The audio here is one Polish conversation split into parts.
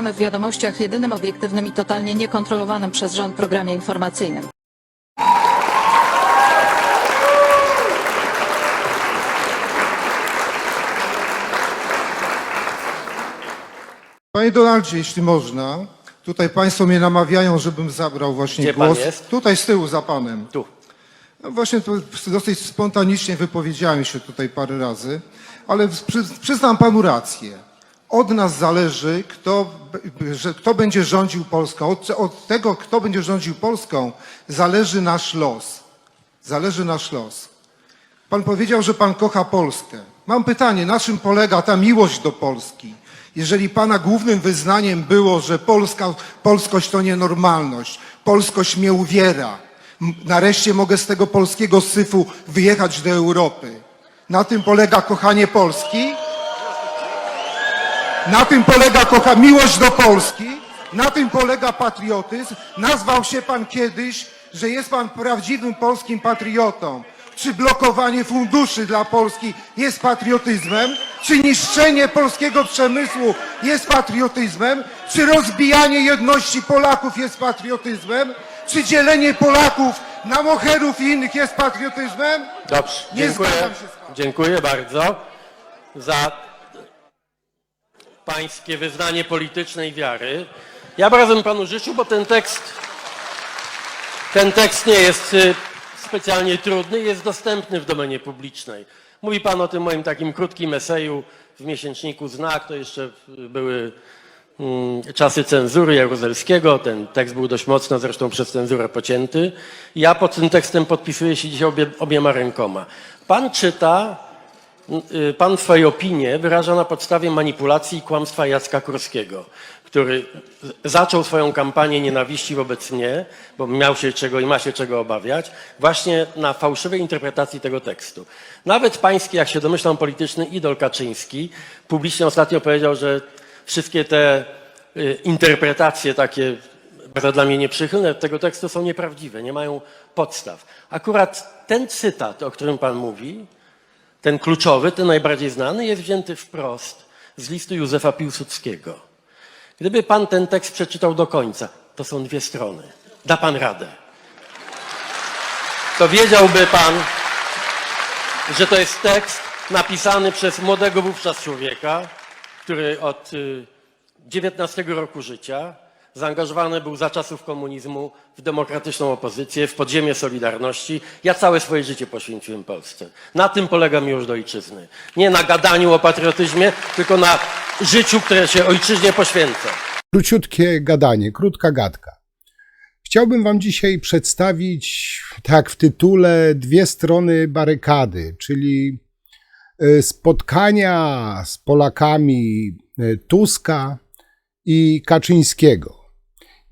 Witamy w wiadomościach jedynym obiektywnym i totalnie niekontrolowanym przez rząd programie informacyjnym. Panie Donaldzie, jeśli można, tutaj Państwo mnie namawiają, żebym zabrał właśnie Gdzie pan głos. jest? Tutaj z tyłu za Panem. Tu. No właśnie to dosyć spontanicznie wypowiedziałem się tutaj parę razy, ale przy, przyznam Panu rację. Od nas zależy, kto, kto będzie rządził Polską. Od, od tego, kto będzie rządził Polską, zależy nasz los. Zależy nasz los. Pan powiedział, że Pan kocha Polskę. Mam pytanie, na czym polega ta miłość do Polski? Jeżeli Pana głównym wyznaniem było, że Polska, polskość to nienormalność, polskość mnie uwiera, nareszcie mogę z tego polskiego syfu wyjechać do Europy. Na tym polega kochanie Polski? Na tym polega kocha miłość do Polski, na tym polega patriotyzm. Nazwał się pan kiedyś, że jest pan prawdziwym polskim patriotą. Czy blokowanie funduszy dla Polski jest patriotyzmem? Czy niszczenie polskiego przemysłu jest patriotyzmem? Czy rozbijanie jedności Polaków jest patriotyzmem? Czy dzielenie Polaków na moherów i innych jest patriotyzmem? Dobrze, Nie dziękuję. zgadzam się z panem. Dziękuję bardzo za pańskie wyznanie politycznej wiary. Ja bym panu życzył, bo ten tekst, ten tekst nie jest y, specjalnie trudny, jest dostępny w domenie publicznej. Mówi pan o tym moim takim krótkim eseju w miesięczniku Znak, to jeszcze y, były mm, czasy cenzury Jaruzelskiego. Ten tekst był dość mocno zresztą przez cenzurę pocięty. Ja pod tym tekstem podpisuję się dzisiaj obie, obiema rękoma. Pan czyta, pan swoje opinie wyraża na podstawie manipulacji i kłamstwa Jacka Kurskiego, który zaczął swoją kampanię nienawiści wobec mnie, bo miał się czego i ma się czego obawiać, właśnie na fałszywej interpretacji tego tekstu. Nawet pański, jak się domyślam, polityczny idol Kaczyński publicznie ostatnio powiedział, że wszystkie te y, interpretacje takie bardzo dla mnie nieprzychylne tego tekstu są nieprawdziwe, nie mają podstaw. Akurat ten cytat, o którym pan mówi, ten kluczowy, ten najbardziej znany, jest wzięty wprost z listu Józefa Piłsudskiego. Gdyby pan ten tekst przeczytał do końca, to są dwie strony. Da pan radę. To wiedziałby pan, że to jest tekst napisany przez młodego wówczas człowieka, który od y, 19 roku życia zaangażowany był za czasów komunizmu w demokratyczną opozycję, w podziemie Solidarności. Ja całe swoje życie poświęciłem Polsce. Na tym polega miłość do ojczyzny. Nie na gadaniu o patriotyzmie, tylko na życiu, które się ojczyźnie poświęca. Króciutkie gadanie, krótka gadka. Chciałbym Wam dzisiaj przedstawić, tak w tytule, dwie strony barykady, czyli e, spotkania z Polakami e, Tuska i Kaczyńskiego.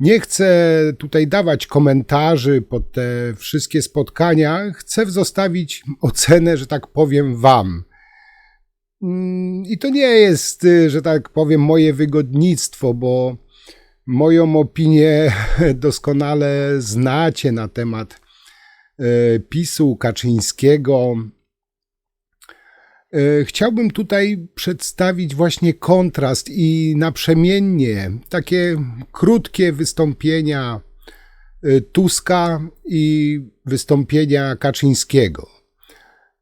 Nie chcę tutaj dawać komentarzy pod te wszystkie spotkania, chcę zostawić ocenę, że tak powiem, Wam. Mm, I to nie jest, y, że tak powiem, moje wygodnictwo, bo moją opinię doskonale znacie na temat e, PiSu Kaczyńskiego. E, Chciałbym tutaj przedstawić właśnie kontrast i naprzemiennie takie krótkie wystąpienia e, Tuska i wystąpienia Kaczyńskiego.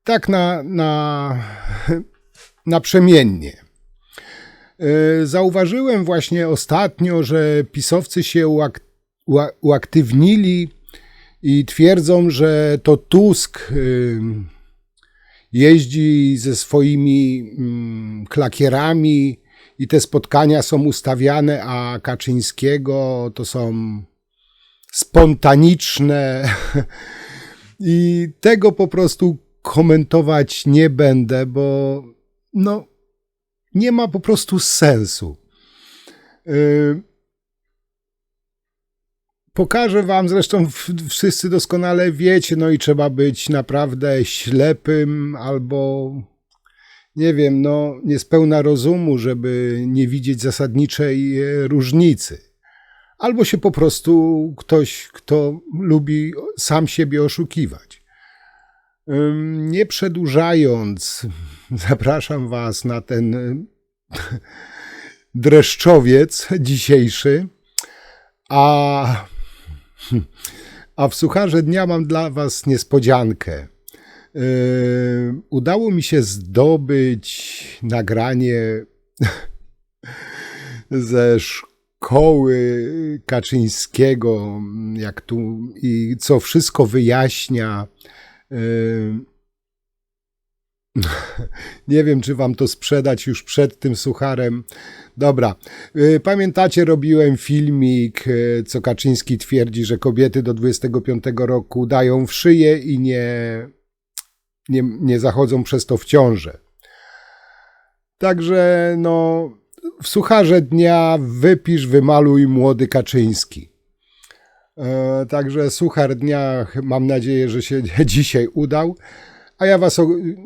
Tak na, na, naprzemiennie. E, Zauważyłem właśnie ostatnio, że pisowcy się uak- ua- uaktywnili i twierdzą, że to Tusk y, jeździ ze swoimi mm, klakierami i te spotkania są ustawiane, a Kaczyńskiego to są spontaniczne. I tego po prostu komentować nie będę, bo no, nie ma po prostu sensu. Yy, Pokażę wam, zresztą wszyscy doskonale wiecie, no i trzeba być naprawdę ślepym albo nie wiem, no niespełna rozumu, żeby nie widzieć zasadniczej e, różnicy. Albo się po prostu ktoś, kto lubi sam siebie oszukiwać. Nie przedłużając, zapraszam Was na ten dreszczowiec dzisiejszy, a, a w sucharze dnia mam dla Was niespodziankę. Yy, udało mi się zdobyć nagranie ze szkoły Kaczyńskiego, jak tu i co wszystko wyjaśnia. Yy, Nie wiem, czy wam to sprzedać już przed tym sucharem. Dobra. Yy, Pamiętacie, robiłem filmik, yy, co Kaczyński twierdzi, że kobiety do 25 roku dają w szyję i nie, nie, nie zachodzą przez to w ciążę. Także, no, w sucharze dnia wypisz, wymaluj młody Kaczyński. E, Także suchar dnia, mam nadzieję, że się dzisiaj udał. A ja was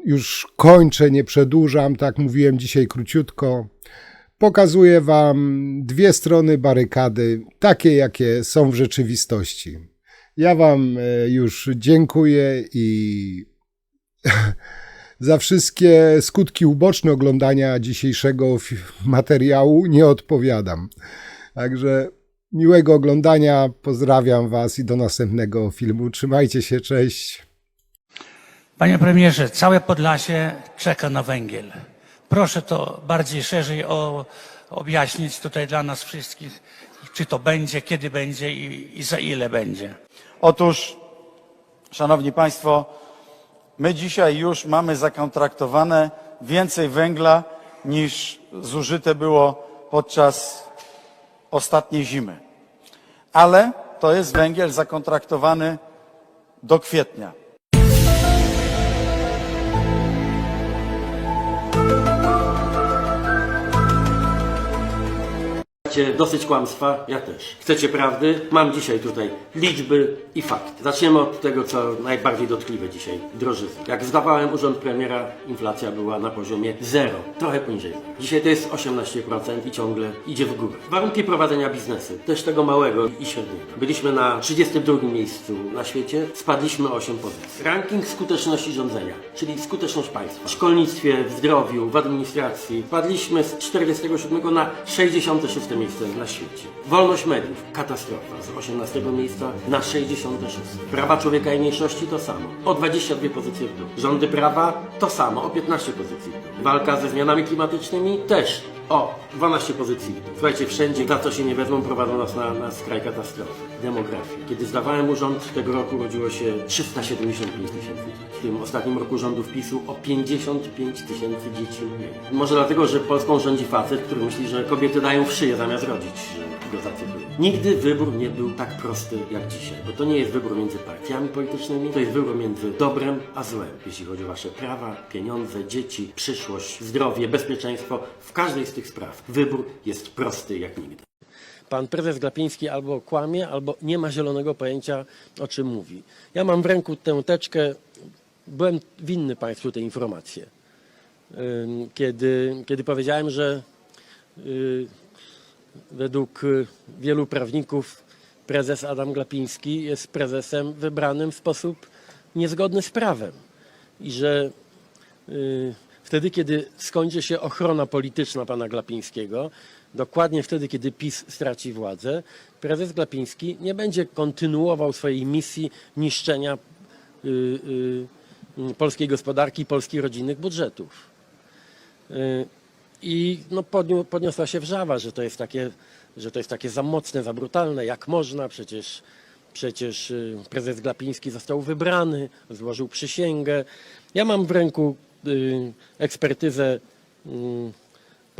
już kończę, nie przedłużam, tak mówiłem dzisiaj króciutko. Pokazuję wam dwie strony barykady, takie jakie są w rzeczywistości. Ja wam e, już dziękuję i za wszystkie skutki uboczne oglądania dzisiejszego materiału nie odpowiadam. Także miłego oglądania, pozdrawiam Was i do następnego filmu. Trzymajcie się, cześć. Panie premierze, całe Podlasie czeka na węgiel. Proszę to bardziej szerzej o, objaśnić tutaj dla nas wszystkich, czy to będzie, kiedy będzie i, i za ile będzie. Otóż, Szanowni Państwo, my dzisiaj już mamy zakontraktowane więcej węgla niż zużyte było podczas ostatniej zimy. Ale to jest węgiel zakontraktowany do kwietnia. Dosyć kłamstwa? Ja też. Chcecie prawdy? Mam dzisiaj tutaj liczby i fakty. Zaczniemy od tego, co najbardziej dotkliwe dzisiaj. Drożyzny. Jak zdawałem urząd premiera, inflacja była na poziomie zero. Trochę poniżej. Dzisiaj to jest 18% i ciągle idzie w górę. Warunki prowadzenia biznesu, też tego małego i średniego. Byliśmy na 32 miejscu na świecie, spadliśmy o 8 pozycji. Ranking skuteczności rządzenia, czyli skuteczność państwa. W szkolnictwie, w zdrowiu, w administracji. Spadliśmy z 47 na 66 miejsce Wolność mediów, katastrofa. Z 18 miejsca na 66. Prawa człowieka i mniejszości to samo. O 22 pozycje w dół. Rządy prawa to samo. O 15 pozycji w dół. Walka ze zmianami klimatycznymi też o 12 pozycji. Słuchajcie, wszędzie za co się nie wezmą prowadzą nas na, na skraj katastrofy. Demografia. Kiedy zdawałem urząd, tego roku urodziło się 375 tysięcy. W tym ostatnim roku rządów PiSu o 55 tysięcy dzieci mniej. Może dlatego, że Polską rządzi facet, który myśli, że kobiety dają w szyję zamiast rodzić, że go zacytuję. Nigdy wybór nie był tak prosty jak dzisiaj, bo to nie jest wybór między partiami politycznymi, to jest wybór między dobrem a złem. Jeśli chodzi o wasze prawa, pieniądze, dzieci, przyszłość, zdrowie, bezpieczeństwo, w każdej z tych spraw wybór jest prosty jak nigdy. Pan prezes Glapiński albo kłamie, albo nie ma zielonego pojęcia, o czym mówi. Ja mam w ręku tę teczkę, byłem winny Państwu te informacje. Kiedy, kiedy powiedziałem, że y, według wielu prawników prezes Adam Glapiński jest prezesem wybranym w sposób niezgodny z prawem i że y, wtedy, kiedy skończy się ochrona polityczna pana Glapińskiego, dokładnie wtedy, kiedy PiS straci władzę, prezes Glapiński nie będzie kontynuował swojej misji niszczenia y, polskiej gospodarki, polskich rodzinnych budżetów. Y, I no, podniosła się wrzawa, że to jest takie, że to jest takie za mocne, za brutalne, jak można, przecież, przecież y, prezes Glapiński został wybrany, złożył przysięgę. Ja mam w ręku y, ekspertyzę y,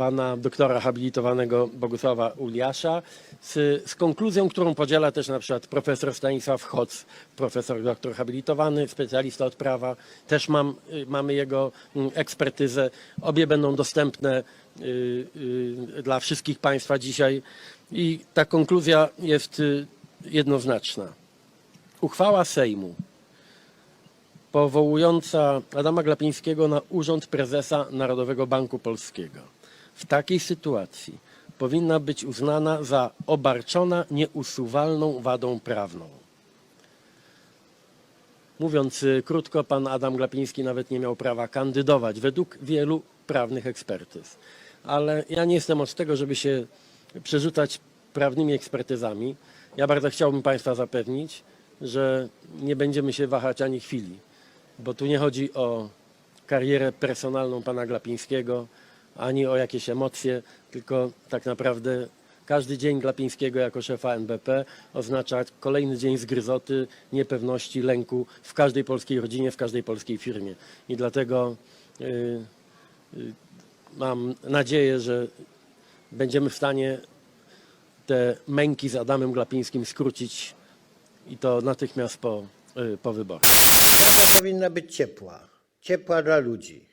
pana doktora habilitowanego Bogusława Uliasza z, z konkluzją, którą podziela też na przykład profesor Stanisław Hoc, profesor doktor habilitowany, specjalista od prawa. Też mam, y, mamy jego mm, ekspertyzę. Obie będą dostępne y, y, dla wszystkich państwa dzisiaj i ta konkluzja jest jednoznaczna. Uchwała Sejmu powołująca Adama Glapińskiego na urząd prezesa Narodowego Banku Polskiego w takiej sytuacji powinna być uznana za obarczona nieusuwalną wadą prawną. Mówiąc y, krótko, pan Adam Glapiński nawet nie miał prawa kandydować według wielu prawnych ekspertyz. ale ja nie jestem od tego, żeby się przerzucać prawnymi ekspertyzami. Ja bardzo chciałbym Państwa zapewnić, że nie będziemy się wahać ani chwili, bo tu nie chodzi o karierę personalną pana Glapińskiego, ani o jakieś emocje, tylko tak naprawdę każdy dzień Glapińskiego jako szefa NBP oznacza kolejny dzień zgryzoty, niepewności, lęku w każdej polskiej rodzinie, w każdej polskiej firmie. I dlatego y, y, mam nadzieję, że będziemy w stanie te męki z Adamem Glapińskim skrócić i to natychmiast po, y, po wyborach. Powinna być ciepła. Ciepła dla ludzi.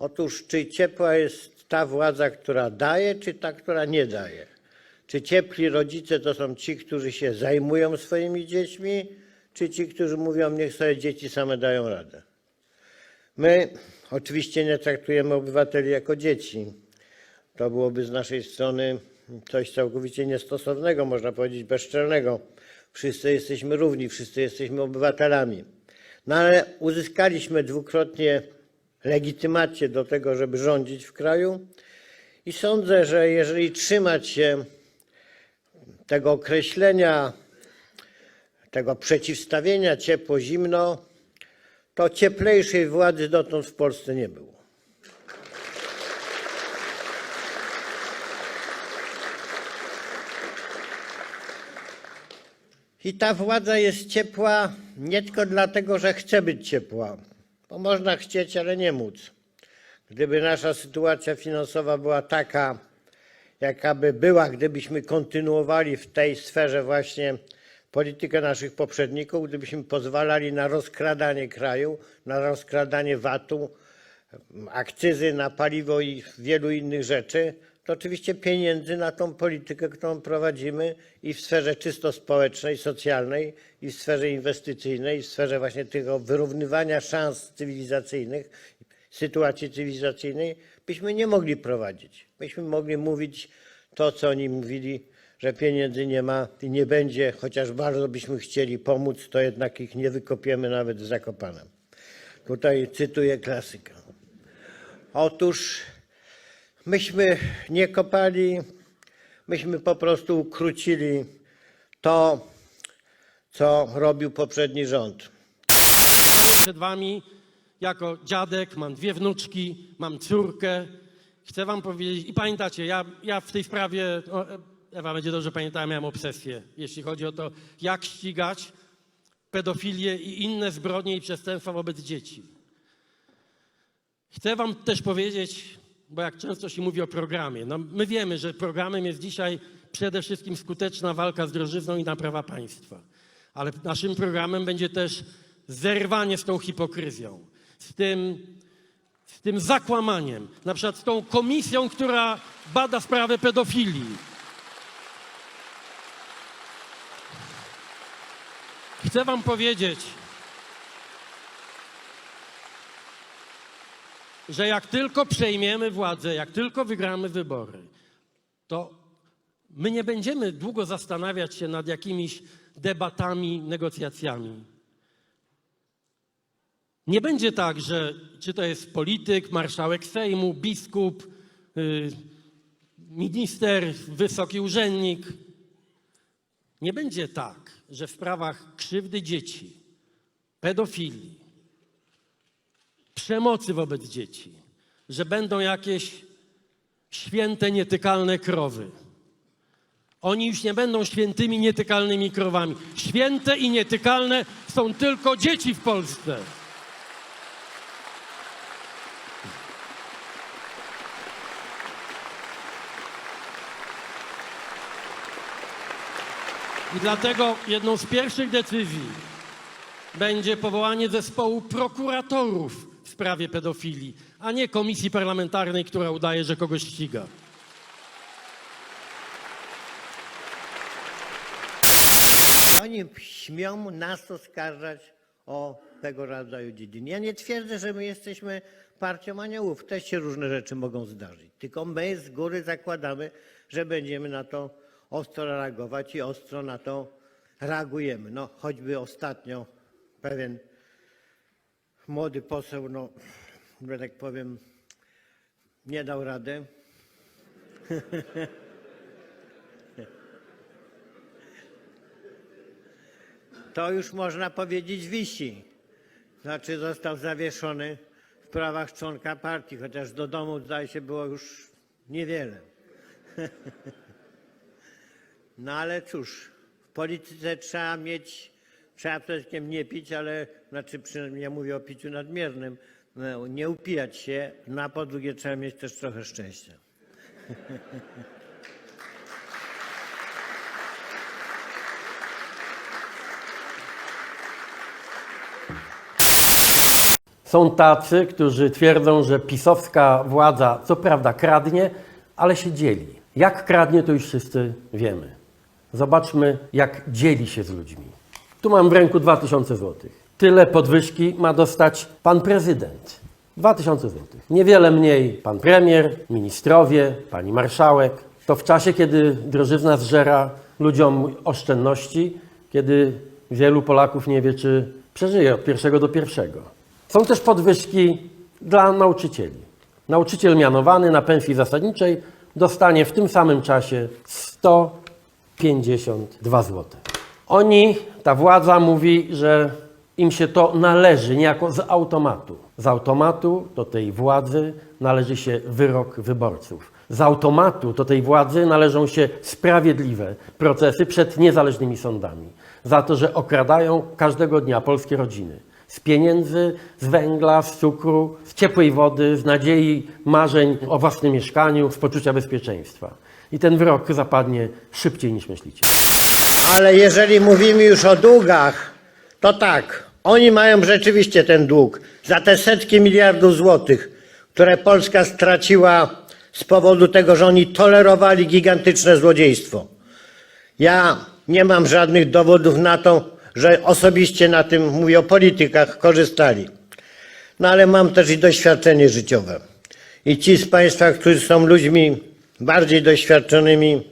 Otóż, czy ciepła jest ta władza, która daje, czy ta, która nie daje? Czy ciepli rodzice to są ci, którzy się zajmują swoimi dziećmi, czy ci, którzy mówią, niech sobie dzieci same dają radę? My oczywiście nie traktujemy obywateli jako dzieci. To byłoby z naszej strony coś całkowicie niestosownego, można powiedzieć bezczelnego. Wszyscy jesteśmy równi, wszyscy jesteśmy obywatelami. No ale uzyskaliśmy dwukrotnie legitymację do tego, żeby rządzić w kraju i sądzę, że jeżeli trzymać się tego określenia, tego przeciwstawienia ciepło-zimno, to cieplejszej władzy dotąd w Polsce nie było. I ta władza jest ciepła nie tylko dlatego, że chce być ciepła, bo można chcieć, ale nie móc. Gdyby nasza sytuacja finansowa była taka, jaka by była, gdybyśmy kontynuowali w tej sferze właśnie politykę naszych poprzedników, gdybyśmy pozwalali na rozkradanie kraju, na rozkradanie VAT-u, akcyzy na paliwo i wielu innych rzeczy, to oczywiście pieniędzy na tą politykę, którą prowadzimy i w sferze czysto społecznej, socjalnej, i w sferze inwestycyjnej, i w sferze właśnie tego wyrównywania szans cywilizacyjnych, sytuacji cywilizacyjnej, byśmy nie mogli prowadzić. Byśmy mogli mówić to, co oni mówili, że pieniędzy nie ma i nie będzie, chociaż bardzo byśmy chcieli pomóc, to jednak ich nie wykopiemy nawet w Zakopanem. Tutaj cytuję klasyka. Otóż myśmy nie kopali, myśmy po prostu ukrócili to, co robił poprzedni rząd. przed wami jako dziadek, mam dwie wnuczki, mam córkę. Chcę wam powiedzieć, i pamiętacie, ja, ja w tej sprawie, o, Ewa będzie dobrze pamiętała, miałem obsesję, jeśli chodzi o to, jak ścigać pedofilię i inne zbrodnie i przestępstwa wobec dzieci. Chcę wam też powiedzieć, bo jak często się mówi o programie, no my wiemy, że programem jest dzisiaj przede wszystkim skuteczna walka z drożyzną i naprawa państwa. Ale naszym programem będzie też zerwanie z tą hipokryzją, z tym, z tym zakłamaniem, na przykład z tą komisją, która bada sprawę pedofilii. Chcę wam powiedzieć, że jak tylko przejmiemy władzę, jak tylko wygramy wybory, to my nie będziemy długo zastanawiać się nad jakimiś debatami, negocjacjami. Nie będzie tak, że czy to jest polityk, marszałek Sejmu, biskup, y, minister, wysoki urzędnik. Nie będzie tak, że w sprawach krzywdy dzieci, pedofilii, przemocy wobec dzieci, że będą jakieś święte, nietykalne krowy. Oni już nie będą świętymi, nietykalnymi krowami. Święte i nietykalne są tylko dzieci w Polsce. I dlatego jedną z pierwszych decyzji będzie powołanie zespołu prokuratorów w sprawie pedofilii, a nie komisji parlamentarnej, która udaje, że kogoś ściga. Oni śmią nas oskarżać o tego rodzaju dziedziny. Ja nie twierdzę, że my jesteśmy partią aniołów. Też się różne rzeczy mogą zdarzyć. Tylko my z góry zakładamy, że będziemy na to ostro reagować i ostro na to reagujemy. No, choćby ostatnio pewien młody poseł, no, że tak powiem, nie dał rady. To już można powiedzieć wisi. Znaczy został zawieszony w prawach członka partii, chociaż do domu zdaje się było już niewiele. No ale cóż, w polityce trzeba mieć, trzeba przede wszystkim nie pić, ale, znaczy przynajmniej ja mówię o piciu nadmiernym, no, nie upijać się, no a po drugie trzeba mieć też trochę szczęścia. Są tacy, którzy twierdzą, że pisowska władza co prawda kradnie, ale się dzieli. Jak kradnie, to już wszyscy wiemy. Zobaczmy, jak dzieli się z ludźmi. Tu mam w ręku 2000 zł. Tyle podwyżki ma dostać pan prezydent. 2000 zł. Niewiele mniej pan premier, ministrowie, pani marszałek. To w czasie, kiedy drożyzna zżera ludziom oszczędności, kiedy wielu Polaków nie wie, czy przeżyje od pierwszego do pierwszego. Są też podwyżki dla nauczycieli. Nauczyciel mianowany na pensji zasadniczej dostanie w tym samym czasie 152 zł. Oni, ta władza mówi, że im się to należy niejako z automatu. Z automatu do tej władzy należy się wyrok wyborców. Z automatu do tej władzy należą się sprawiedliwe procesy przed niezależnymi sądami. Za to, że okradają każdego dnia polskie rodziny z pieniędzy, z węgla, z cukru, z ciepłej wody, z nadziei, marzeń o własnym mieszkaniu, z poczucia bezpieczeństwa. I ten wyrok zapadnie szybciej niż myślicie. Ale jeżeli mówimy już o długach, to tak, oni mają rzeczywiście ten dług za te setki miliardów złotych, które Polska straciła z powodu tego, że oni tolerowali gigantyczne złodziejstwo. Ja nie mam żadnych dowodów na to, że osobiście na tym, mówię o politykach, korzystali. No ale mam też i doświadczenie życiowe. I ci z Państwa, którzy są ludźmi bardziej doświadczonymi,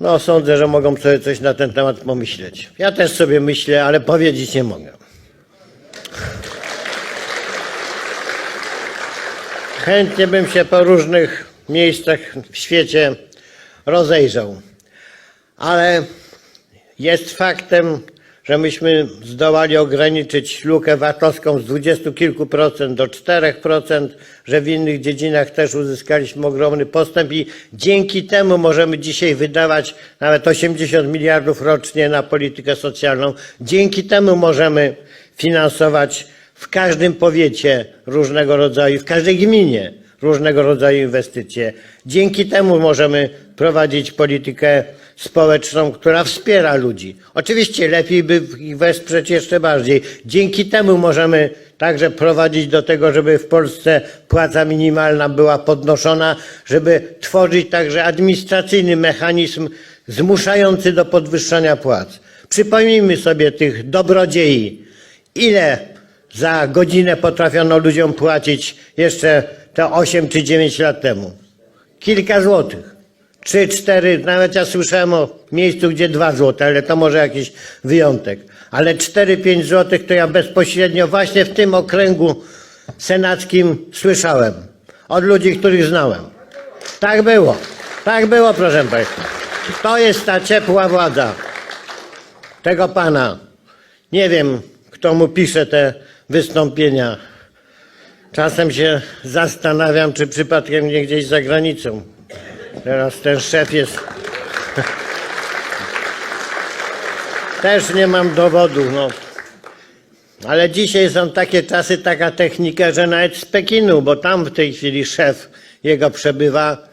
no, sądzę, że mogą sobie coś na ten temat pomyśleć. Ja też sobie myślę, ale powiedzieć nie mogę. Chętnie bym się po różnych miejscach w świecie rozejrzał, ale jest faktem, że myśmy zdołali ograniczyć lukę VAT-owską z dwudziestu kilku procent do 4%, że w innych dziedzinach też uzyskaliśmy ogromny postęp i dzięki temu możemy dzisiaj wydawać nawet 80 miliardów rocznie na politykę socjalną. Dzięki temu możemy finansować w każdym powiecie różnego rodzaju, w każdej gminie różnego rodzaju inwestycje. Dzięki temu możemy prowadzić politykę społeczną, która wspiera ludzi. Oczywiście lepiej by ich wesprzeć jeszcze bardziej. Dzięki temu możemy także prowadzić do tego, żeby w Polsce płaca minimalna była podnoszona, żeby tworzyć także administracyjny mechanizm zmuszający do podwyższania płac. Przypomnijmy sobie tych dobrodziei. Ile za godzinę potrafiono ludziom płacić jeszcze te 8 czy 9 lat temu? Kilka złotych. Trzy, cztery, nawet ja słyszałem o miejscu, gdzie dwa złote, ale to może jakiś wyjątek. Ale cztery, pięć złotych to ja bezpośrednio właśnie w tym okręgu senackim słyszałem. Od ludzi, których znałem. Tak było. Tak było, proszę Państwa. To jest ta ciepła władza tego pana. Nie wiem, kto mu pisze te wystąpienia. Czasem się zastanawiam, czy przypadkiem nie gdzieś za granicą. Teraz ten szef jest. Też nie mam dowodu, no. Ale dzisiaj są takie czasy, taka technika, że nawet z Pekinu, bo tam w tej chwili szef jego przebywa,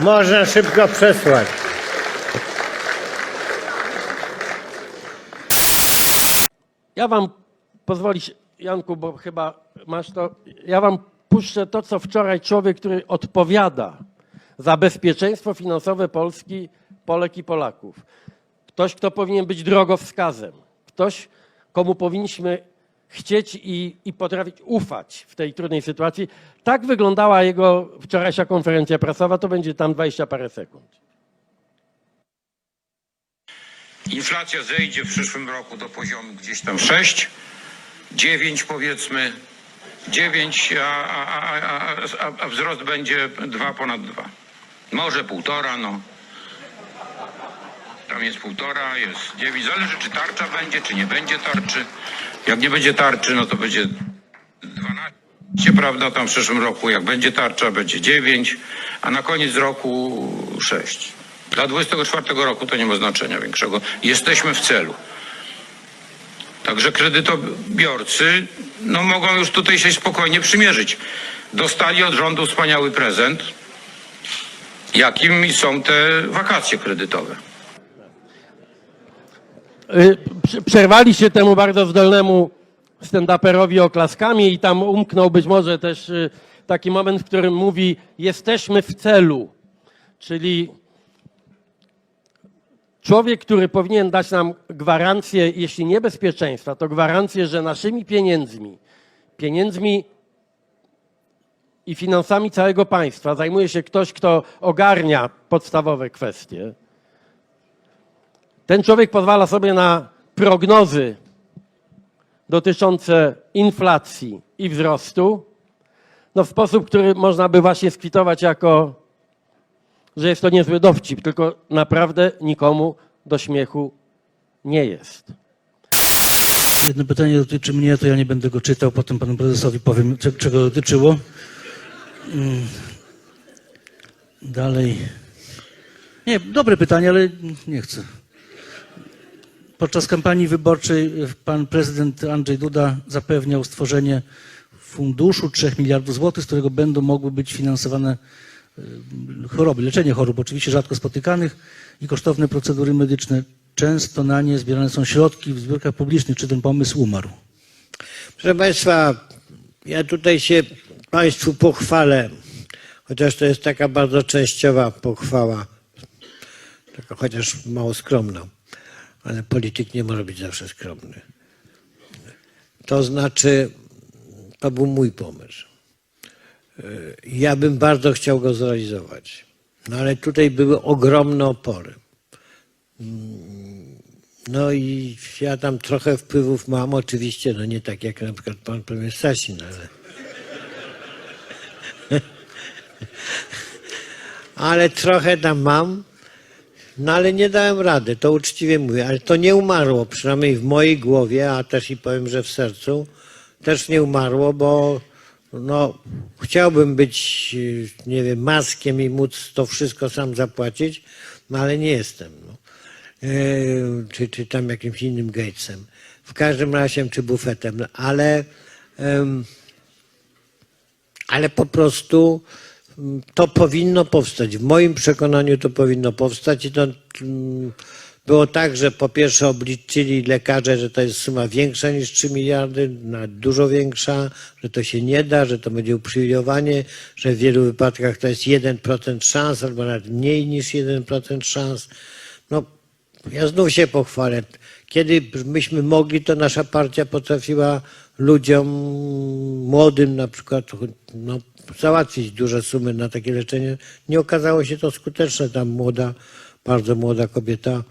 można szybko przesłać. Ja wam pozwolisz, Janku, bo chyba masz to. Ja wam puszczę to, co wczoraj człowiek, który odpowiada za bezpieczeństwo finansowe Polski, Polek i Polaków. Ktoś, kto powinien być drogowskazem. Ktoś, komu powinniśmy chcieć i, i potrafić ufać w tej trudnej sytuacji. Tak wyglądała jego wczorajsza konferencja prasowa. To będzie tam 20 parę sekund. Inflacja zejdzie w przyszłym roku do poziomu gdzieś tam 6, 9 powiedzmy. 9, a, a, a, a, wzrost będzie 2 ponad 2. Może półtora, no. Tam jest półtora, jest 9. Zależy, czy tarcza będzie, czy nie będzie tarczy. Jak nie będzie tarczy, no to będzie 12, prawda, tam w przyszłym roku. Jak będzie tarcza, będzie 9, a na koniec roku 6. Dla 24 roku to nie ma znaczenia większego. Jesteśmy w celu. Także kredytobiorcy no, mogą już tutaj się spokojnie przymierzyć. Dostali od rządu wspaniały prezent, jakim są te wakacje kredytowe. Y, prze- Przerwali się temu bardzo zdolnemu stand-uperowi oklaskami i tam umknął być może też y, taki moment, w którym mówi jesteśmy w celu. Czyli człowiek, który powinien dać nam gwarancję, jeśli nie bezpieczeństwa, to gwarancję, że naszymi pieniędzmi, pieniędzmi i finansami całego państwa zajmuje się ktoś, kto ogarnia podstawowe kwestie. Ten człowiek pozwala sobie na prognozy dotyczące inflacji i wzrostu, no w sposób, który można by właśnie skwitować jako, że jest to niezły dowcip, tylko naprawdę nikomu do śmiechu nie jest. Jedno pytanie dotyczy mnie, to ja nie będę go czytał, potem panu prezesowi powiem, cze- czego dotyczyło. Mm. Dalej. Nie, dobre pytanie, ale nie chcę. Podczas kampanii wyborczej pan prezydent Andrzej Duda zapewniał stworzenie funduszu 3 miliardów złotych, z którego będą mogły być finansowane choroby, leczenie chorób, oczywiście rzadko spotykanych i kosztowne procedury medyczne. Często na nie zbierane są środki w zbiórkach publicznych. Czy ten pomysł umarł? Proszę Państwa, ja tutaj się Państwu pochwalę, chociaż to jest taka bardzo częściowa pochwała, taka chociaż mało skromna, ale polityk nie może być zawsze skromny. To znaczy, to był mój pomysł. Y, Ja bym bardzo chciał go zrealizować, no ale tutaj były ogromne opory. No i ja tam trochę wpływów mam, oczywiście, no nie tak jak na przykład pan premier Sasin, ale... ale trochę tam mam, no ale nie dałem rady, to uczciwie mówię, ale to nie umarło, przynajmniej w mojej głowie, a też i powiem, że w sercu, też nie umarło, bo no, chciałbym być, y, nie wiem, maskiem i móc to wszystko sam zapłacić, no ale nie jestem. No. E, czy, czy tam jakimś innym Gatesem. W każdym razie, czy bufetem, no, ale, ale po prostu mm, to powinno powstać. W moim przekonaniu to powinno powstać i to mm, było tak, że po pierwsze obliczyli lekarze, że to jest suma większa niż 3 miliardy, dużo większa, że to się nie da, że to będzie uprzywilejowanie, że w wielu wypadkach to jest 1% szans albo nawet mniej niż 1% szans. No, ja znów się pochwalę. Kiedy myśmy mogli, to nasza partia potrafiła ludziom młodym na przykład no, załatwić duże sumy na takie leczenie. Nie okazało się to skuteczne. Tam młoda, bardzo młoda kobieta,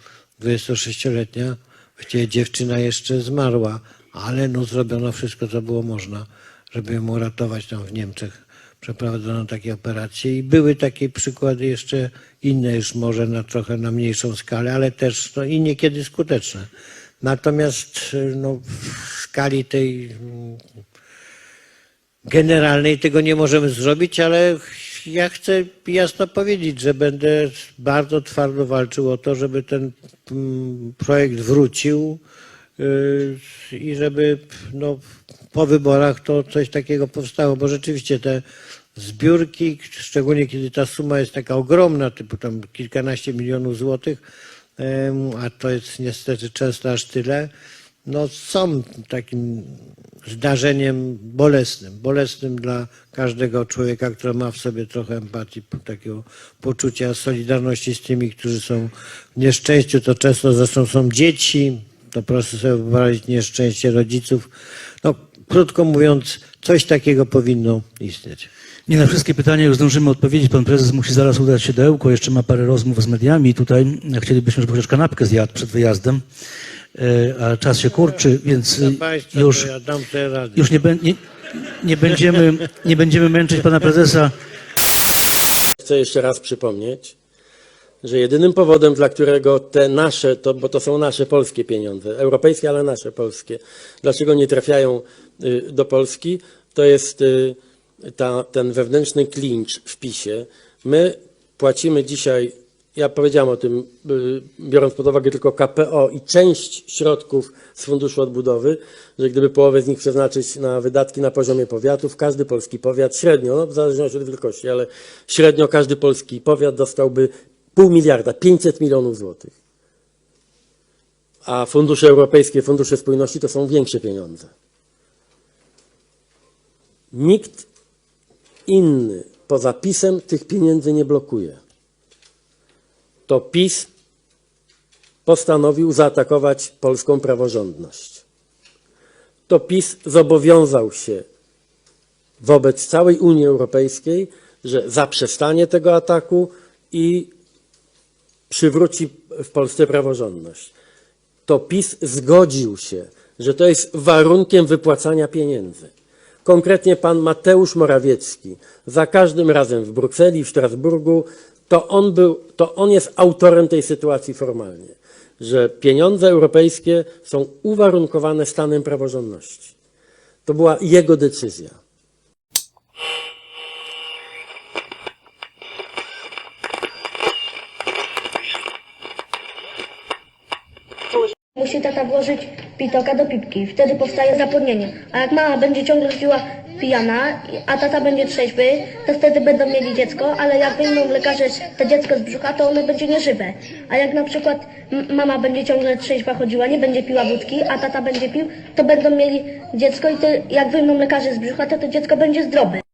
26-letnia, właściwie dziewczyna jeszcze zmarła, ale no zrobiono wszystko, co było można, żeby ją uratować tam w Niemczech. Przeprowadzono takie operacje i były takie przykłady jeszcze inne już może na trochę na mniejszą skalę, ale też no, i niekiedy skuteczne. Natomiast no, w skali tej mm, generalnej tego nie możemy zrobić, ale ja chcę jasno powiedzieć, że będę bardzo twardo walczył o to, żeby ten mm, projekt wrócił yy, i żeby no, po wyborach to coś takiego powstało, bo rzeczywiście te zbiórki, szczególnie kiedy ta suma jest taka ogromna, typu tam kilkanaście milionów złotych, a to jest niestety często aż tyle, no są takim zdarzeniem bolesnym, bolesnym dla każdego człowieka, który ma w sobie trochę empatii, takiego poczucia solidarności z tymi, którzy są w nieszczęściu. To często zresztą są dzieci, to proszę sobie wyobrazić nieszczęście rodziców. No, krótko mówiąc, coś takiego powinno istnieć. Nie na wszystkie pytania już zdążymy odpowiedzieć. Pan prezes musi zaraz udać się do Ełku, jeszcze ma parę rozmów z mediami i tutaj chcielibyśmy, żeby chociaż kanapkę zjadł przed wyjazdem, E, a czas się kurczy, więc państwa, już, już nie będzie... nie będziemy, nie będziemy męczyć pana prezesa. Chcę jeszcze raz przypomnieć, że jedynym powodem, dla którego te nasze, to, bo to są nasze polskie pieniądze, europejskie, ale nasze polskie, dlaczego nie trafiają y, do Polski, to jest y, ta, ten wewnętrzny klincz w PiSie. My płacimy dzisiaj, ja powiedziałem o tym, y, biorąc pod uwagę tylko KPO i część środków z Funduszu Odbudowy, że gdyby połowę z nich przeznaczyć na wydatki na poziomie powiatów, każdy polski powiat średnio, no w zależności od wielkości, ale średnio każdy polski powiat dostałby pół miliarda, 500 milionów złotych. A fundusze europejskie, fundusze spójności to są większe pieniądze. Nikt inny poza PiSem tych pieniędzy nie blokuje. To PiS postanowił zaatakować polską praworządność. To PiS zobowiązał się wobec całej Unii Europejskiej, że zaprzestanie tego ataku i przywróci w Polsce praworządność. To PiS zgodził się, że to jest warunkiem wypłacania pieniędzy. Konkretnie pan Mateusz Morawiecki za każdym razem w Brukseli w Strasburgu, to on, był, to on jest autorem tej sytuacji formalnie, że pieniądze europejskie są uwarunkowane stanem praworządności. To była jego decyzja. Musi tata włożyć pitoka do pipki, wtedy powstaje zapłodnienie. A jak mama będzie ciągle piła pijana, a tata będzie trzeźwy, to wtedy będą mieli dziecko, ale jak wyjmą lekarze to dziecko z brzucha, to ono będzie nieżywe. A jak na przykład mama będzie ciągle trzeźwa chodziła, nie będzie piła wódki, a tata będzie pił, to będą mieli dziecko i to, jak wyjmą lekarze z brzucha, to to dziecko będzie zdrowe.